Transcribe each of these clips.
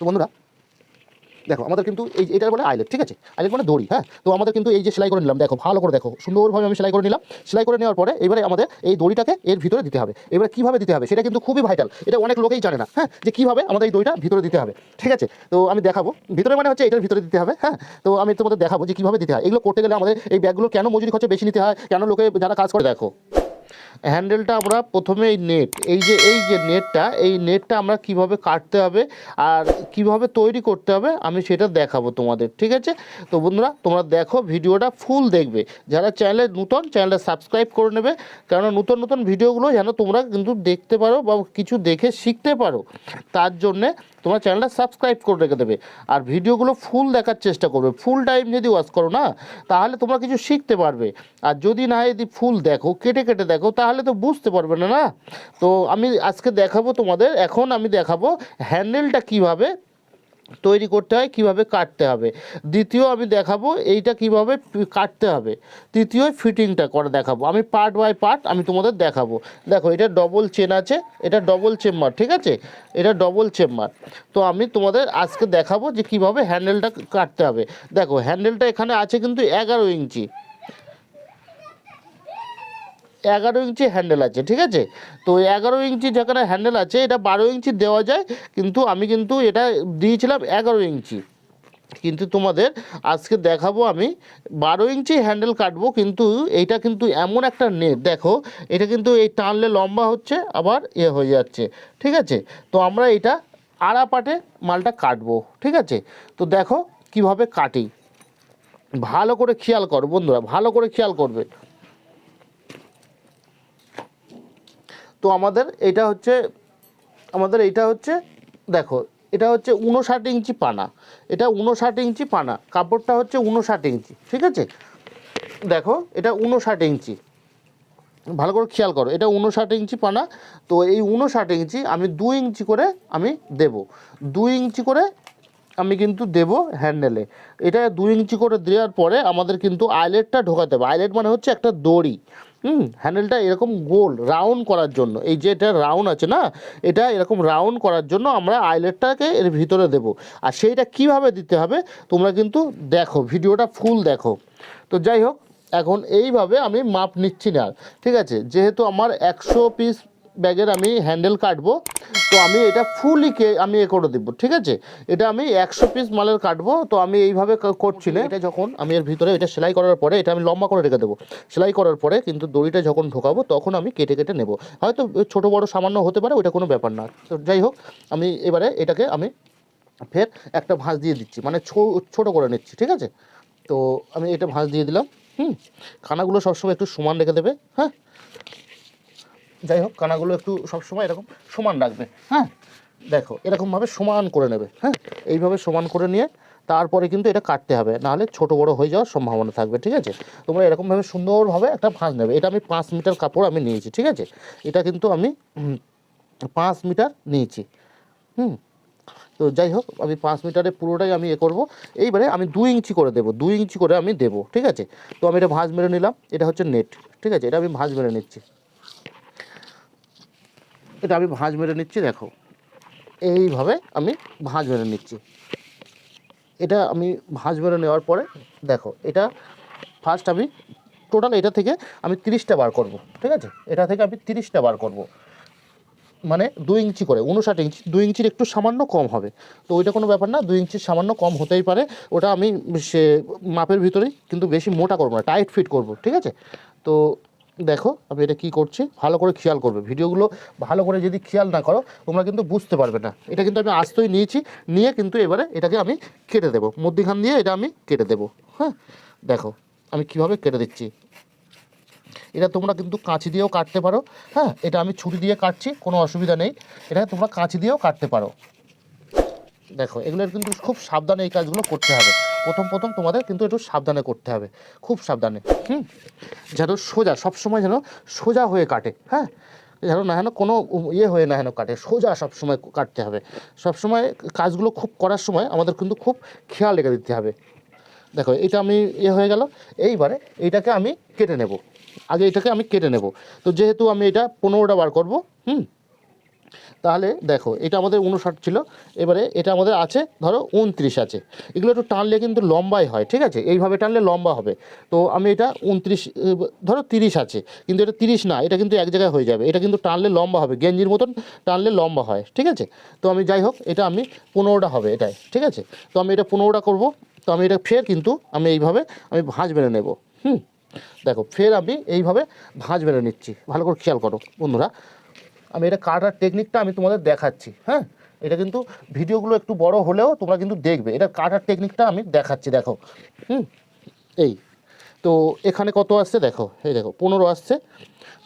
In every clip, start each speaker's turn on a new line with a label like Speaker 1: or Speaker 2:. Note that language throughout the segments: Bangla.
Speaker 1: তো বন্ধুরা, দেখো, আমাদের কিন্তু এই এটা বলে আইলেট ঠিক আছে? আইলেট মানে দড়ি হ্যাঁ? তো আমাদের কিন্তু এই যে সেলাই করে নিলাম, দেখো, ভালো করে দেখো, সুন্দরভাবে আমি সেলাই করে নিলাম। সেলাই করে নেওয়ার পরে এবারে আমাদের এই দড়িটাকে এর ভিতরে দিতে হবে। এবারে কীভাবে দিতে হবে, সেটা কিন্তু খুবই ভাইটাল এটা অনেক লোকেই জানে না হ্যাঁ? যে কীভাবে আমাদের এই দড়িটা ভিতরে দিতে হবে, ঠিক আছে? তো আমি দেখাবো। ভিতরে মানে হচ্ছে এটার ভিতরে দিতে হবে হ্যাঁ? তো আমি তোমাদের দেখাবো যে কীভাবে দিতে হয়। এগুলো করতে গেলে আমাদের এই ব্যাগগুলো কেন মজুরি খরচা বেশি নিতে হয়? কেন লোকে যারা কাজ করে, দেখো। হ্যান্ডেলটা আমরা প্রথমে এই নেট, এই যে এই যে নেটটা, এই নেটটা আমরা কীভাবে কাটতে হবে আর কীভাবে তৈরি করতে হবে আমি সেটা দেখাবো তোমাদের, ঠিক আছে? তো বন্ধুরা, তোমরা দেখো ভিডিওটা ফুল দেখবে। যারা চ্যানেলে নতুন, চ্যানেলটা সাবস্ক্রাইব করে নেবে। কেননা নতুন নতুন ভিডিওগুলো যেন তোমরা কিন্তু দেখতে পারো বা কিছু দেখে শিখতে পারো। তার জন্যে তোমরা চ্যানেলটা সাবস্ক্রাইব করে রেখে দেবে। আর ভিডিওগুলো ফুল দেখার চেষ্টা করবে। ফুল টাইম যদি ওয়াচ করো না, তাহলে তোমরা কিছু শিখতে পারবে। আর যদি না যদি ফুল দেখো, কেটে কেটে দেখো, তাহলে তো বুঝতে পারবে না না? তো আমি আজকে দেখাবো তোমাদের, এখন আমি দেখাবো হ্যান্ডেলটা কীভাবে তৈরি করতে হয়, কীভাবে কাটতে হবে। দ্বিতীয় আমি দেখাবো এইটা কীভাবে কাটতে হবে। তৃতীয় ফিটিংটা করে দেখাবো। আমি পার্ট বাই পার্ট আমি তোমাদের দেখাবো। দেখো, এটা ডবল চেন আছে, এটা ডবল চেম্বার ঠিক আছে? এটা ডবল চেম্বার তো আমি তোমাদের আজকে দেখাবো যে কীভাবে হ্যান্ডেলটা কাটতে হবে। দেখো হ্যান্ডেলটা এখানে আছে কিন্তু এগারো ইঞ্চি। এগারো ইঞ্চি হ্যান্ডেল আছে, ঠিক আছে? তো এগারো ইঞ্চি যেখানে হ্যান্ডেল আছে, এটা বারো ইঞ্চি দেওয়া যায়, কিন্তু আমি কিন্তু এটা দিয়েছিলাম এগারো ইঞ্চি। কিন্তু তোমাদের আজকে দেখাবো আমি, বারো ইঞ্চি হ্যান্ডেল কাটবো, কিন্তু এইটা কিন্তু এমন একটা নেট দেখো, এটা কিন্তু এই টানলে লম্বা হচ্ছে, আবার এ হয়ে যাচ্ছে, ঠিক আছে? তো আমরা এটা আড়া পাটে মালটা কাটবো, ঠিক আছে? তো দেখো কীভাবে কাটি। ভালো করে খেয়াল করো বন্ধুরা, ভালো করে খেয়াল করবে। তো আমাদের এটা হচ্ছে, আমাদের এটা হচ্ছে, দেখো, এটা হচ্ছে উনষাট ইঞ্চি পানা। এটা উনষাট ইঞ্চি পানা, কাপড়টা হচ্ছে উনষাট ইঞ্চি, ঠিক আছে? দেখো, এটা উনষাট ইঞ্চি। ভালো করে খেয়াল করো, এটা উনষাট ইঞ্চি পানা, তো এই উনষাট ইঞ্চি আমি দু ইঞ্চি করে আমি দেব। দু ইঞ্চি করে আমি কিন্তু দেব হ্যান্ডেলে এটা দু ইঞ্চি করে দেওয়ার পরে আমাদের কিন্তু আইলেটটা ঢোকাতে হবে। আইলেট মানে হচ্ছে একটা দড়ি। হুম হ্যান্ডেলটা এরকম গোল রাউন্ড করার জন্য। এই যে এটা রাউন্ড আছে না, এটা এরকম রাউন্ড করার জন্য আমরা আইলেটটাকে এর ভিতরে দেব। আর সেইটা কীভাবে দিতে হবে, তোমরা কিন্তু দেখো, ভিডিওটা ফুল দেখো। তো যাই হোক, এখন এইভাবে আমি মাপ নিচ্ছি না। ঠিক আছে, যেহেতু আমার একশো পিস ব্যাগের আমি হ্যান্ডেল কাটবো। তো আমি এটা ফুলি কে, আমি এ করে দেবো, ঠিক আছে? এটা আমি একশো পিস মালের কাটবো, তো আমি এইভাবে করছি না। এটা যখন আমি এর ভিতরে এটা সেলাই করার পরে, এটা আমি লম্বা করে রেখে দেবো। সেলাই করার পরে কিন্তু দড়িটা যখন ঢোকাবো, তখন আমি কেটে কেটে নেব। হয়তো ছোটো, বড়, সামান্য হতে পারে ওটা কোনো ব্যাপার না। তো যাই হোক, আমি এবারে এটাকে আমি ফের একটা ভাঁজ দিয়ে দিচ্ছি মানে ছোটো করে নিচ্ছি, ঠিক আছে? তো আমি এটা ভাঁজ দিয়ে দিলাম, হুম? খানাগুলো সবসময় একটু সমান রেখে দেবে হ্যাঁ? যাই হোক, কানাগুলো একটু সবসময় এরকম সমান রাখবে। হ্যাঁ? দেখো, এরকমভাবে সমান করে নেবে। হ্যাঁ? এইভাবে সমান করে নিয়ে তারপরে কিন্তু এটা কাটতে হবে। নাহলে ছোট বড় হয়ে যাওয়ার সম্ভাবনা থাকবে, ঠিক আছে? তোমরা এরকমভাবে সুন্দরভাবে একটা ভাঁজ নেবে। এটা আমি পাঁচ মিটার কাপড় আমি নিয়েছি, ঠিক আছে? এটা কিন্তু আমি পাঁচ মিটার নিয়েছি। হুম? তো যাই হোক, আমি পাঁচ মিটারে পুরোটাই আমি এ করব। এইবারে আমি দুই ইঞ্চি করে দেবো, দুই ইঞ্চি করে আমি দেবো, ঠিক আছে? তো আমি এটা ভাঁজ মেরে নিলাম। এটা হচ্ছে নেট, ঠিক আছে? এটা আমি ভাঁজ মেরে নিচ্ছি। এটা আমি ভাঁজ মেরে নিচ্ছি, দেখো। এইভাবে আমি ভাঁজ মেরে নিচ্ছি। এটা আমি ভাঁজ মেরে নেওয়ার পরে, দেখো, এটা ফার্স্ট আমি টোটাল এটা থেকে আমি তিরিশটা বার করব, ঠিক আছে? এটা থেকে আমি তিরিশটা বার করব। মানে দুই ইঞ্চি করে, উনষাট ইঞ্চি, দুই ইঞ্চির একটু সামান্য কম হবে। তো ওইটা কোনো ব্যাপার না, দুই ইঞ্চির সামান্য কম হতেই পারে। ওটা আমি সে মাপের ভিতরেই, কিন্তু বেশি মোটা করব না, টাইট ফিট করব, ঠিক আছে? তো দেখো আমি এটা কী করছি, ভালো করে খেয়াল করবে। ভিডিওগুলো ভালো করে যদি খেয়াল না করো, তোমরা কিন্তু বুঝতে পারবে না। এটা কিন্তু আমি আস্তই নিয়েছি, নিয়ে কিন্তু এবারে এটাকে আমি কেটে দেবো। মধ্যিখান দিয়ে এটা আমি কেটে দেবো। হ্যাঁ দেখো আমি কীভাবে কেটে দিচ্ছি। এটা তোমরা কিন্তু কাঁচি দিয়েও কাটতে পারো। হ্যাঁ এটা আমি ছুরি দিয়ে কাটছি, কোনো অসুবিধা নেই। এটা তোমরা কাঁচি দিয়েও কাটতে পারো। দেখো, এগুলোর কিন্তু খুব সাবধানে এই কাজগুলো করতে হবে। প্রথম প্রথম তোমাদের কিন্তু একটু সাবধানে করতে হবে, খুব সাবধানে। হুম? যেন সোজা, সবসময় যেন সোজা হয়ে কাটে হ্যাঁ? যেন না যেন কোনো ইয়ে হয়ে না যেন কাটে, সোজা সবসময় কাটতে হবে। সবসময় কাজগুলো খুব করার সময় আমাদের কিন্তু খুব খেয়াল রেখে দিতে হবে। দেখো, এটা আমি ইয়ে হয়ে গেল, এইবারে এইটাকে আমি কেটে নেব। আগে এটাকে আমি কেটে নেব। তো যেহেতু আমি এটা পনেরোটা বার করব, হুম? তাহলে দেখো, এটা আমাদের উনষাট ছিল, এবারে এটা আমাদের আছে, ধরো উনত্রিশ আছে। এগুলো একটু টানলে কিন্তু লম্বাই হয়, ঠিক আছে? এইভাবে টানলে লম্বা হবে। তো আমি এটা উনত্রিশ ধরো তিরিশ আছে, কিন্তু এটা তিরিশ না, এটা কিন্তু এক জায়গায় হয়ে যাবে। এটা কিন্তু টানলে লম্বা হবে, গেঞ্জির মতন টানলে লম্বা হয়, ঠিক আছে? তো আমি যাই হোক, এটা আমি পনেরোটা হবে এটাই, ঠিক আছে? তো আমি এটা পনেরোটা করব, তো আমি এটা ফের কিন্তু আমি এইভাবে আমি ভাঁজ বেড়ে নেব, হুম? দেখো, ফের আমি এইভাবে ভাঁজ বেড়ে নিচ্ছি। ভালো করে খেয়াল করো, বন্ধুরা। আমি এটা কাটার টেকনিকটা আমি তোমাদের দেখাচ্ছি হ্যাঁ? এটা কিন্তু ভিডিওগুলো একটু বড় হলেও তোমরা কিন্তু দেখবে। এটা কাটার টেকনিকটা আমি দেখাচ্ছি, দেখো। হুম? এই। তো এখানে কত আসছে? দেখো, এই দেখো, পনেরো আসছে।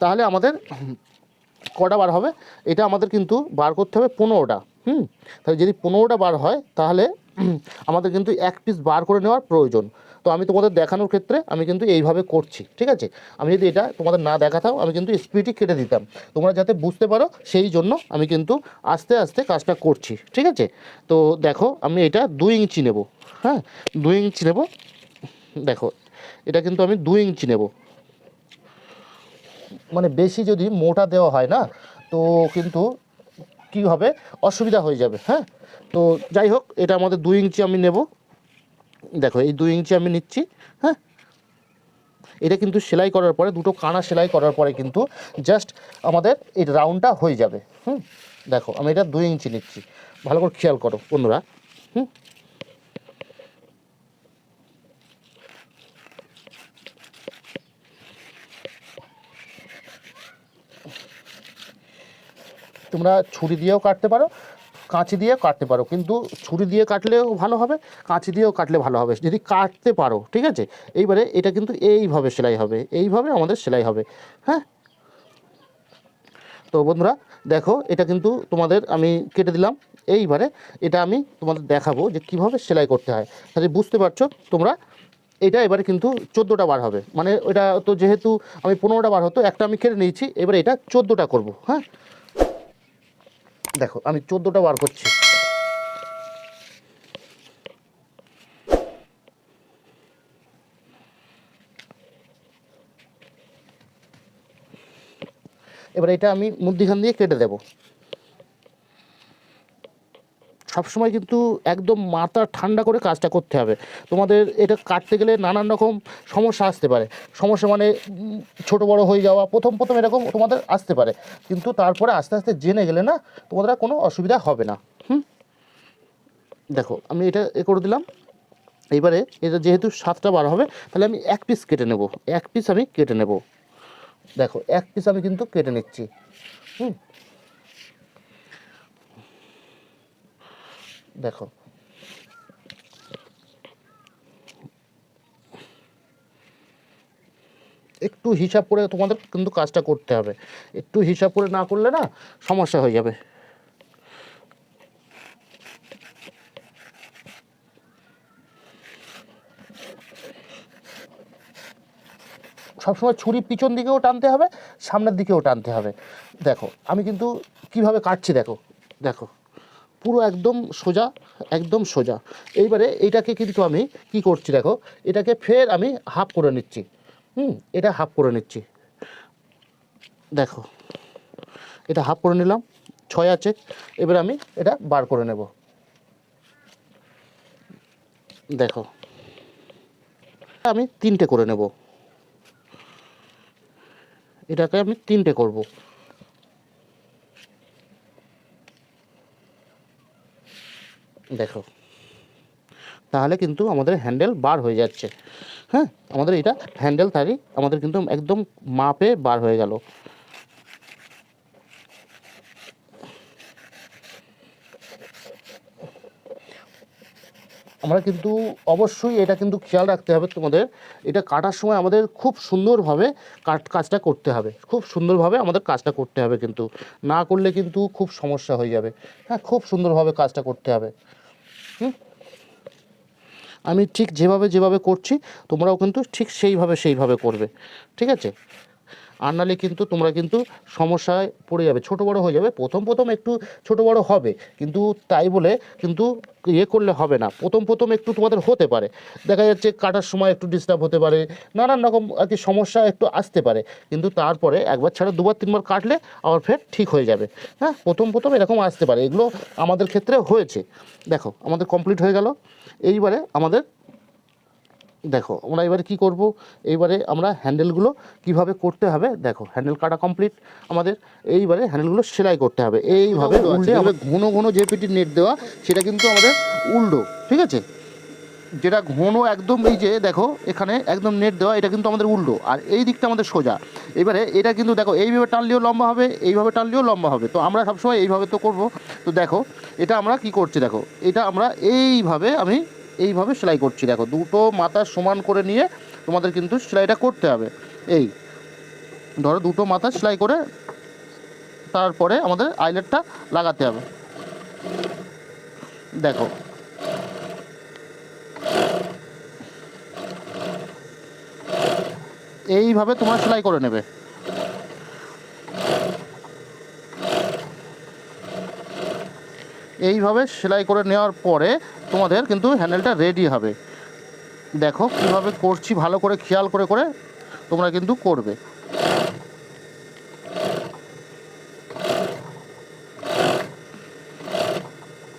Speaker 1: তাহলে আমাদের কটা বার হবে? এটা আমাদের কিন্তু বার করতে হবে পনেরোটা, হুম? তাহলে যদি পনেরোটা বার হয়, তাহলে আমাদের কিন্তু এক পিস বার করে নেওয়ার প্রয়োজন। তো আমি তোমাদের দেখানোর ক্ষেত্রে আমি কিন্তু এইভাবে করছি, ঠিক আছে? আমি যদি এটা তোমাদের না দেখাতাম, আমি কিন্তু স্পিডই কেটে দিতাম। তোমরা যাতে বুঝতে পারো, সেই জন্য আমি কিন্তু আস্তে আস্তে কাজটা করছি, ঠিক আছে? তো দেখো, আমি এটা দুই ইঞ্চি নেব হ্যাঁ? দুই ইঞ্চি নেব, দেখো, এটা কিন্তু আমি দুই ইঞ্চি নেব। মানে বেশি যদি মোটা দেওয়া হয় না, তো কিন্তু কী হবে? অসুবিধা হয়ে যাবে হ্যাঁ? তো যাই হোক, এটা আমাদের দুই ইঞ্চি আমি নেব। দেখো, এই দুই ইঞ্চি আমি নিচ্ছি হ্যাঁ? এটা কিন্তু সেলাই করার পরে, দুটো কানা সেলাই করার পরে কিন্তু জাস্ট আমাদের এই রাউন্ডটা হয়ে যাবে, হুম? দেখো, আমি এটা দুই ইঞ্চি নিচ্ছি। ভালো করে খেয়াল করো, বন্ধুরা, হুম? তোমরা ছুরি দিয়েও কাটতে পারো কাঁচি দিয়ে কাটতে পারো। কিন্তু ছুরি দিয়ে কাটলেও ভালো হবে, কাঁচি দিয়েও কাটলে ভালো হবে। যদি কাটতে পারো, ঠিক আছে? এইবারে এটা কিন্তু এইভাবে সেলাই হবে, এইভাবে আমাদের সেলাই হবে হ্যাঁ? তো বন্ধুরা, দেখো, এটা কিন্তু তোমাদের আমি কেটে দিলাম। এইবারে এটা আমি তোমাদের দেখাবো যে কীভাবে সেলাই করতে হয়। তাহলে বুঝতে পারছ তোমরা, এটা এবারে কিন্তু চোদ্দোটা বার হবে। মানে এটা তো যেহেতু আমি পনেরোটা বার হতো, একটা আমি কেটে নিয়েছি, এবারে এটা চোদ্দোটা করব হ্যাঁ? দেখো আমি চোদ্দোটা বার করছি। এবার এটা আমি মুদিখান দিয়ে কেটে দেব। সবসময় কিন্তু একদম মাথা ঠান্ডা করে কাজটা করতে হবে। তোমাদের এটা কাটতে গেলে নানান রকম সমস্যা আসতে পারে। সমস্যা মানে ছোট বড় হয়ে যাওয়া, প্রথম প্রথম এরকম তোমাদের আসতে পারে। কিন্তু তারপরে আস্তে আস্তে জেনে গেলে না তোমাদের কোনো অসুবিধা হবে না। হুম? দেখো, আমি এটা এ করে দিলাম। এইবারে এটা যেহেতু সাতটা বার হবে, তাহলে আমি এক পিস কেটে নেব। এক পিস আমি কেটে নেব। দেখো, এক পিস আমি কিন্তু কেটে নিচ্ছি। হুম? দেখো। একটু হিসাব করে তোমাদের কিন্তু কাজটা করতে হবে। একটু হিসাব করে না করলে না সমস্যা হয়ে যাবে। সবসময় ছুরি পিছন দিকেও টানতে হবে, সামনের দিকেও টানতে হবে। দেখো, আমি কিন্তু কীভাবে কাটছি দেখো দেখো। পুরো একদম সোজা একদম সোজা। এইবারে এইটাকে কিন্তু আমি কি করছি দেখো, এটাকে ফের আমি হাফ করে নিচ্ছি। হুম, এটা হাফ করে নিচ্ছি। দেখো, এটা হাফ করে নিলাম, ছয় আছে, এবার আমি এটা বার করে নেব। দেখো, আমি তিনটে করে নেব। এটাকে আমি তিনটে করব। দেখো। তাহলে কিন্তু আমাদের হ্যান্ডেল বার হয়ে যাচ্ছে। হ্যাঁ আমাদের এটা হ্যান্ডেল তারই আমাদের কিন্তু একদম মাপে বার হয়ে গেল। আমরা কিন্তু অবশ্যই এটা কিন্তু খেয়াল রাখতে হবে তোমাদের। এটা কাটার সময় আমাদের খুব সুন্দরভাবে কাট, কাজটা করতে হবে। খুব সুন্দরভাবে আমাদের কাজটা করতে হবে কিন্তু। না করলে কিন্তু খুব সমস্যা হয়ে যাবে। হ্যাঁ খুব সুন্দরভাবে কাজটা করতে হবে। আমি ঠিক যেভাবে যেভাবে করছি তোমরাও কিন্তু ঠিক সেইভাবে সেইভাবে করবে ঠিক আছে? আর নাহলে কিন্তু তোমরা কিন্তু সমস্যায় পড়ে যাবে, ছোট বড় হয়ে যাবে। প্রথম প্রথম একটু ছোট বড় হবে, কিন্তু তাই বলে কিন্তু ইয়ে করলে হবে না। প্রথম প্রথম একটু তোমাদের হতে পারে। দেখা যাচ্ছে কাটার সময় একটু ডিস্টার্ব হতে পারে, নানান রকম আর কি সমস্যা একটু আসতে পারে, কিন্তু তারপরে একবার ছাড়া দুবার তিনবার কাটলে আবার ফের ঠিক হয়ে যাবে। হ্যাঁ প্রথম প্রথম এরকম আসতে পারে। এগুলো আমাদের ক্ষেত্রে হয়েছে। দেখো, আমাদের কমপ্লিট হয়ে গেল। এইবারে আমাদের দেখো আমরা এবারে কি করব? এইবারে আমরা হ্যান্ডেলগুলো কীভাবে করতে হবে? দেখো হ্যান্ডেল কাটা কমপ্লিট আমাদের এইবারে হ্যান্ডেলগুলো সেলাই করতে হবে। এইভাবে উল্টে আমরা ঘন ঘন যে পেটির নেট দেওয়া সেটা কিন্তু আমাদের উল্টো ঠিক আছে? যেটা ঘন একদম এই যে দেখো এখানে একদম নেট দেওয়া এটা কিন্তু আমাদের উল্টো। আর এই দিকটা আমাদের সোজা। এবারে এটা কিন্তু দেখো এইভাবে টানলেও লম্বা হবে এইভাবে টানলেও লম্বা হবে। তো আমরা সবসময় এইভাবে তো করব। তো দেখো এটা আমরা কি করছি দেখো এটা আমরা এইভাবে আমি এইভাবে সেলাই করছি। দেখো, দুটো মাথা সমান করে নিয়ে তোমাদের কিন্তু সেলাইটা করতে হবে। এই, ধরো দুটো মাথা সেলাই করে তারপরে আমাদের আইলেটটা লাগাতে হবে। দেখো। এইভাবে তোমরা সেলাই করে নেবে। এইভাবে সেলাই করে নেওয়ার পরে তোমাদের কিন্তু হ্যান্ডেলটা রেডি হবে। দেখো কীভাবে করছি, ভালো করে খেয়াল করে করে তোমরা কিন্তু করবে।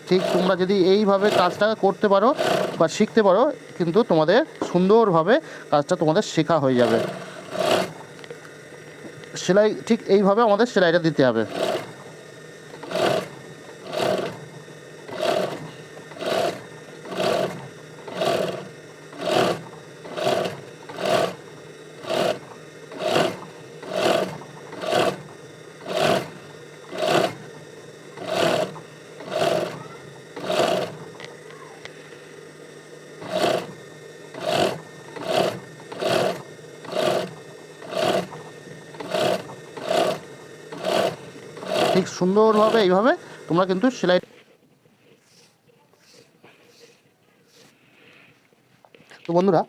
Speaker 1: ঠিক তোমরা যদি এইভাবে কাজটা করতে পারো বা শিখতে পারো, কিন্তু তোমাদের সুন্দরভাবে কাজটা তোমাদের শেখা হয়ে যাবে। সেলাই ঠিক এইভাবে আমাদের সেলাইটা দিতে হবে। ঠিক সুন্দরভাবে এইভাবে তোমরা কিন্তু সেলাই তো বন্ধুরা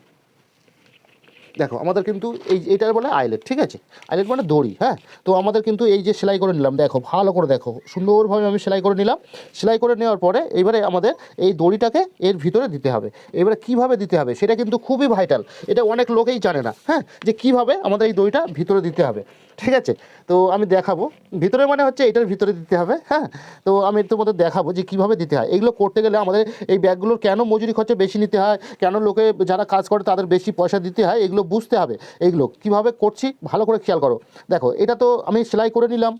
Speaker 1: দেখো, আমাদের কিন্তু এই এইটার বলে আইলেট ঠিক আছে? আইলেট মানে দড়ি হ্যাঁ? তো আমাদের কিন্তু এই যে সেলাই করে নিলাম, দেখো, ভালো করে দেখো, সুন্দরভাবে আমি সেলাই করে নিলাম। সেলাই করে নেওয়ার পরে এবারে আমাদের এই দড়িটাকে এর ভিতরে দিতে হবে। এবারে কীভাবে দিতে হবে, সেটা কিন্তু খুবই ভাইটাল এটা অনেক লোকেই জানে না হ্যাঁ? যে কীভাবে আমাদের এই দড়িটা ভিতরে দিতে হবে, ঠিক আছে? তো আমি দেখাবো। ভিতরে মানে হচ্ছে এটার ভিতরে দিতে হবে হ্যাঁ? তো আমি তোমাদের দেখাবো যে কীভাবে দিতে হয়। এগুলো করতে গেলে আমাদের এই ব্যাগগুলোর কেন মজুরি খরচা বেশি নিতে হয়? কেন লোকে যারা কাজ করে তাদের বেশি পয়সা দিতে হয়? এগুলো বুঝতে হবে। এইগুলো কীভাবে করছি ভালো করে খেয়াল করো। দেখো, এটা তো আমি সেলাই করে নিলাম।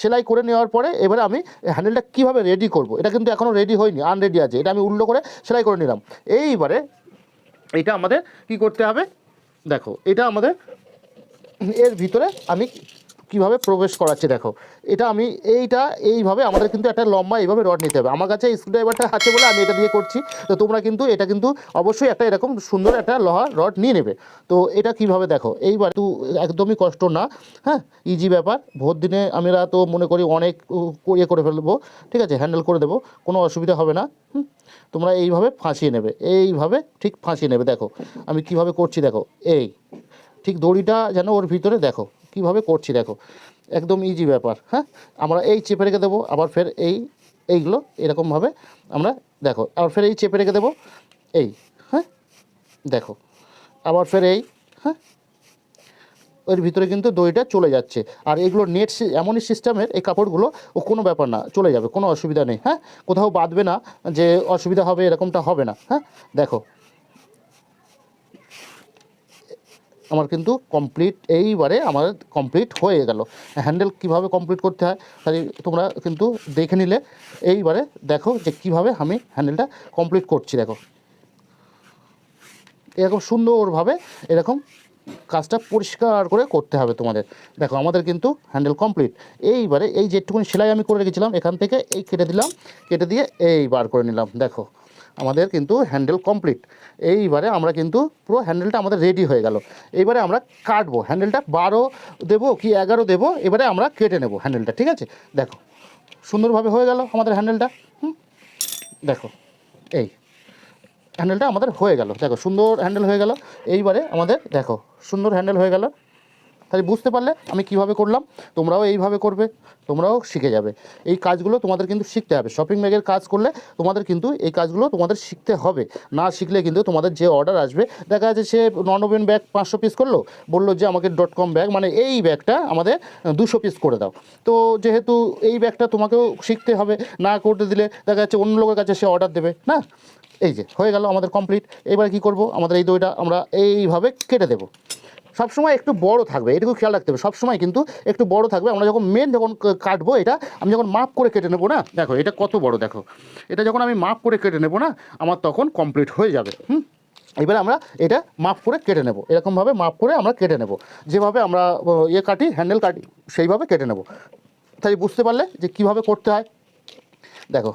Speaker 1: সেলাই করে নেওয়ার পরে এবারে আমি হ্যান্ডেলটা কীভাবে রেডি করব? এটা কিন্তু এখনও রেডি হয়নি আনরেডি আছে। এটা আমি উল্টো করে সেলাই করে নিলাম। এইবারে এটা আমাদের কি করতে হবে? দেখো, এটা আমাদের এর ভিতরে আমি কীভাবে প্রবেশ করাচ্ছি দেখো। এটা আমি এইটা এইভাবে আমাদের কিন্তু একটা লম্বা এইভাবে রড নিতে হবে। আমার কাছে স্ক্রুড্রাইভারটা আছে বলে আমি এটা দিয়ে করছি। তো তোমরা কিন্তু এটা কিন্তু অবশ্যই একটা এরকম সুন্দর একটা লোহার রড নিয়ে নেবে। তো এটা কীভাবে দেখো, এইবার তো একদমই কষ্ট না। হ্যাঁ ইজি ব্যাপার। ভোর দিনে আমরা তো মনে করি অনেক ইয়ে করে ফেলব। ঠিক আছে হ্যান্ডেল করে দেবো। কোনো অসুবিধা হবে না? তোমরা এইভাবে ফাঁসিয়ে নেবে। এইভাবে ঠিক ফাঁসিয়ে নেবে। দেখো, আমি কীভাবে করছি দেখো। এই, ঠিক দড়িটা যেন ওর ভিতরে দেখো। কীভাবে করছি দেখো, একদম ইজি ব্যাপার হ্যাঁ? আমরা এই চেপে রেখে দেবো, আবার ফের এই, এইগুলো এরকমভাবে আমরা দেখো, আবার ফের এই চেপে রেখে দেবো, এই হ্যাঁ? দেখো, আবার ফের এই হ্যাঁ? এর ভিতরে কিন্তু দইটা চলে যাচ্ছে, আর এগুলো নেট এমনই সিস্টেমের এই কাপড়গুলো, ও কোনো ব্যাপার না, চলে যাবে, কোনো অসুবিধা নেই হ্যাঁ? কোথাও বাঁধবে না যে অসুবিধা হবে, এরকমটা হবে না হ্যাঁ? দেখো আমার কিন্তু কমপ্লিট এইবারে আমার কমপ্লিট হয়ে গেল। হ্যান্ডেল কীভাবে কমপ্লিট করতে হয় তাই তোমরা কিন্তু দেখে নিলে। এইবারে দেখো যে কীভাবে আমি হ্যান্ডেলটা কমপ্লিট করছি, দেখো। এরকম সুন্দরভাবে এরকম কাজটা পরিষ্কার করে করতে হবে তোমাদের। দেখো, আমাদের কিন্তু হ্যান্ডেল কমপ্লিট এইবারে এই যেটুকুনি সেলাই আমি করে রেখেছিলাম, এখান থেকে এই কেটে দিলাম, কেটে দিয়ে এই বার করে নিলাম, দেখো। আমাদের কিন্তু হ্যান্ডেল কমপ্লিট এইবারে আমরা কিন্তু পুরো হ্যান্ডেলটা আমাদের রেডি হয়ে গেল। এইবারে আমরা কাটবো। হ্যান্ডেলটা বারো দেবো কি এগারো দেবো, এবারে আমরা কেটে নেব হ্যান্ডেলটা ঠিক আছে? দেখো, সুন্দরভাবে হয়ে গেল আমাদের হ্যান্ডেলটা হুম? দেখো, এই হ্যান্ডেলটা আমাদের হয়ে গেল। দেখো, সুন্দর হ্যান্ডেল হয়ে গেল। এইবারে আমাদের, দেখো, সুন্দর হ্যান্ডেল হয়ে গেল। তাহলে বুঝতে পারলে আমি কীভাবে করলাম, তোমরাও এইভাবে করবে, তোমরাও শিখে যাবে। এই কাজগুলো তোমাদের কিন্তু শিখতে হবে। শপিং ব্যাগের কাজ করলে তোমাদের কিন্তু এই কাজগুলো তোমাদের শিখতে হবে। না শিখলে কিন্তু তোমাদের যে অর্ডার আসবে, দেখা যাচ্ছে সে নন ওভেন ব্যাগ পাঁচশো পিস করল, বলল যে আমাকে ডট কম ব্যাগ মানে এই ব্যাগটা আমাদের দুশো পিস করে দাও। তো যেহেতু এই ব্যাগটা তোমাকেও শিখতে হবে, না করতে দিলে দেখা যাচ্ছে অন্য লোকের কাছে সে অর্ডার দেবে, না? এই যে, হয়ে গেল আমাদের কমপ্লিট এবার কি করব? আমাদের এই দইটা আমরা এইভাবে কেটে দেবো। সবসময় একটু বড় থাকবে, এটুকু খেয়াল রাখতে হবে। সবসময় কিন্তু একটু বড় থাকবে। আমরা যখন মেন যখন কাটবো এটা, আমি যখন মাপ করে কেটে নেব না, দেখো এটা কত বড় দেখো। এটা যখন আমি মাপ করে কেটে নেব না, আমার তখন কমপ্লিট হয়ে যাবে। হুম? এবার আমরা এটা মাপ করে কেটে নেব। এরকমভাবে মাপ করে আমরা কেটে নেব। যেভাবে আমরা ইয়ে কাটি হ্যান্ডেল কাটি, সেইভাবে কেটে নেব। তাই বুঝতে পারলে যে কীভাবে করতে হয়। দেখো